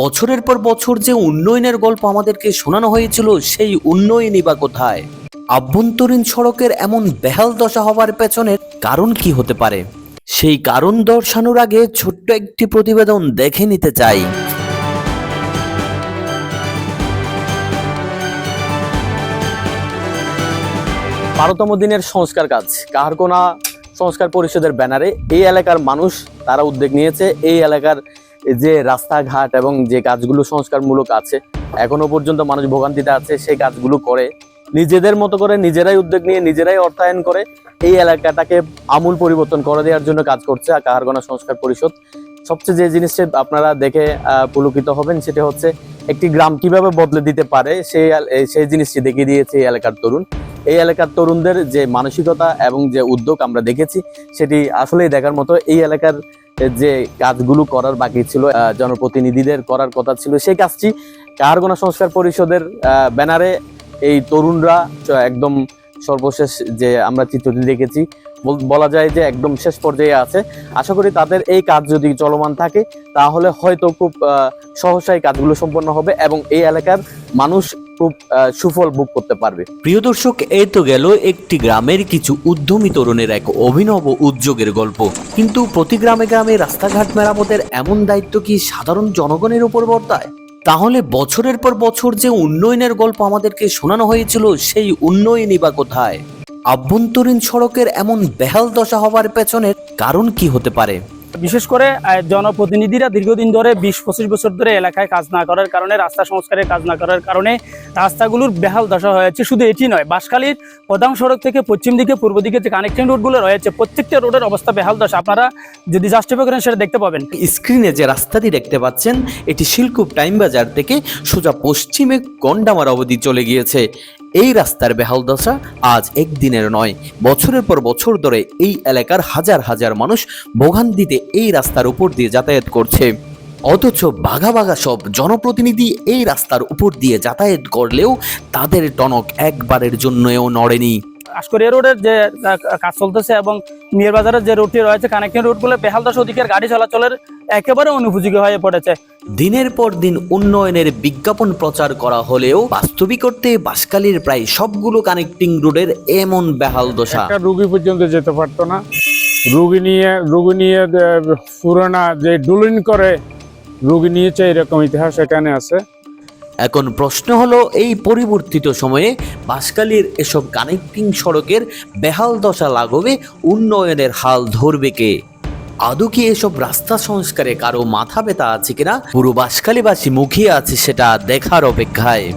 বছরের পর বছর যে উন্নয়নের গল্প আমাদেরকে শোনানো হয়েছিল, সেই উন্নয়নই বা কোথায়? আভ্যন্তরীণ সড়কের এমন বেহাল দশা হওয়ার পেছনের কারণ কি হতে পারে? সেই কারণ দর্শানোর আগে ছোট্ট একটি প্রতিবেদন দেখে নিতে চাই। বারোতম দিনের সংস্কার কাজ। কাহারকোনা সংস্কার পরিষদের ব্যানারে এই এলাকার মানুষ তারা উদ্যোগ নিয়েছে, এই এলাকার যে রাস্তাঘাট এবং যে কাজগুলো সংস্কারমূলক আছে, এখনও পর্যন্ত মানুষ ভোগান্তিতে আছে, সেই কাজগুলো করে। নিজেদের মতো করে নিজেরাই উদ্যোগ নিয়ে নিজেরাই অর্থায়ন করে এই এলাকাটাকে আমূল পরিবর্তন করে দেওয়ার জন্য কাজ করছে কাহারগোনা সংস্কার পরিষদ। সবচেয়ে যে জিনিসটা আপনারা দেখে পুলকিত হবেন সেটা হচ্ছে একটি গ্রাম কীভাবে বদলে দিতে পারে, সেই সেই জিনিসটি দেখিয়ে দিয়েছে এই এলাকার তরুণ। এই এলাকার তরুণদের যে মানসিকতা এবং যে উদ্যোগ আমরা দেখেছি, সেটি আসলেই দেখার মতো এই এলাকার যে কাজগুলো করার বাকি ছিল জনপ্রতিনিধিদের করার কথা ছিল, সেই কাজটি কাহারগোনা সংস্কার পরিষদের ব্যানারে এই তরুণরা একদম সর্বশেষ যে আমরা চিত্রটি দেখেছি বল- যায় যে একদম শেষ পর্যায়ে আছে। আশা করি তাদের এই কাজ যদি চলমান থাকে তাহলে হয়তো খুব আহ, সহসাই কাজগুলো সম্পন্ন হবে এবং এই এলাকার মানুষ খুব সুফল ভোগ করতে পারবে। প্রিয় দর্শক এই তো গেল একটি গ্রামের কিছু উদ্যমী তরুণের এক অভিনব উদ্যোগের গল্প। কিন্তু প্রতি গ্রামে গ্রামে রাস্তাঘাট মেরামতের এমন দায়িত্ব কি সাধারণ জনগণের উপর বর্তায়? তাহলে বছরের পর বছর যে উন্নয়নের গল্প আমাদেরকে শোনানো হয়েছিল সেই উন্নয়নই বা কোথায়? আভ্যন্তরীণ সড়কের এমন বেহাল দশা হওয়ার পেছনের কারণ কি হতে পারে? বিশেষ করে জনপ্রতিনিধিরা দীর্ঘদিন ধরে বিশ পঁচিশ বছর ধরে এলাকায় কাজ না করার কারণে রাস্তা সংস্কারের কাজ না করার কারণে রাস্তাগুলোর বেহাল দশা হয়েছে। শুধু এটি নয় বাঁশখালীর প্রধান সড়ক থেকে পশ্চিম দিকে পূর্ব দিকে যে কানেক্টিং রোডগুলো রয়েছে প্রত্যেকটা রোডের অবস্থা বেহাল দশা। আপনারা যদি জাস্টিফাই করেন সেটা দেখতে পাবেন। স্ক্রিনে যে রাস্তাটি দেখতে পাচ্ছেন এটি শিলকুপ টাইম বাজার থেকে সোজা পশ্চিমে গন্ডামার অবধি চলে গিয়েছে। এই রাস্তার বেহাল দশা আজ একদিনের নয়। বছরের পর বছর ধরে এই এলাকার হাজার হাজার মানুষ ভোগান্তিতে এই রাস্তার উপর দিয়ে যাতায়াত করছে। অথচ বাঘা বাঘা সব জনপ্রতিনিধি এই রাস্তার উপর দিয়ে যাতায়াত করলেও তাদের টনক একবারের জন্যও নড়েনি। আশকরিয়া রোডের যে কাজ চলতেছে এবং মিয়ার বাজারের যে রোডটি রয়েছে কানেক্টিং রোডগুলো বেহাল দশা ওদিকের গাড়ি চলাচলের একেবারে অনুপযোগী হয়ে পড়েছে। দিনের পর দিন উন্নয়নের বিজ্ঞাপন প্রচার করা হলেও বাস্তবিক অর্থে বাসকালীর প্রায় সবগুলো কানেক্টিং রোডের এমন বেহাল দশা। রুগী পর্যন্ত যেতে পারতো না। রুগী নিয়ে রুগী নিয়ে পুরোনা যে ডুলিন করে রুগী নিয়েছে এরকম ইতিহাস এখানে আছে। এখন প্রশ্ন হলো, এই পরিবর্তিত সময়ে বাসকালীর এসব কানেক্টিং সড়কের বেহাল দশা লাগবে উন্নয়নের হাল ধরবে কে? আদৌ কি এসব রাস্তা সংস্কারে কারও মাথা ব্যথা আছে কিনা? পুরো বাসকালীবাসী মুখিয়ে আছে সেটা দেখার অপেক্ষায়।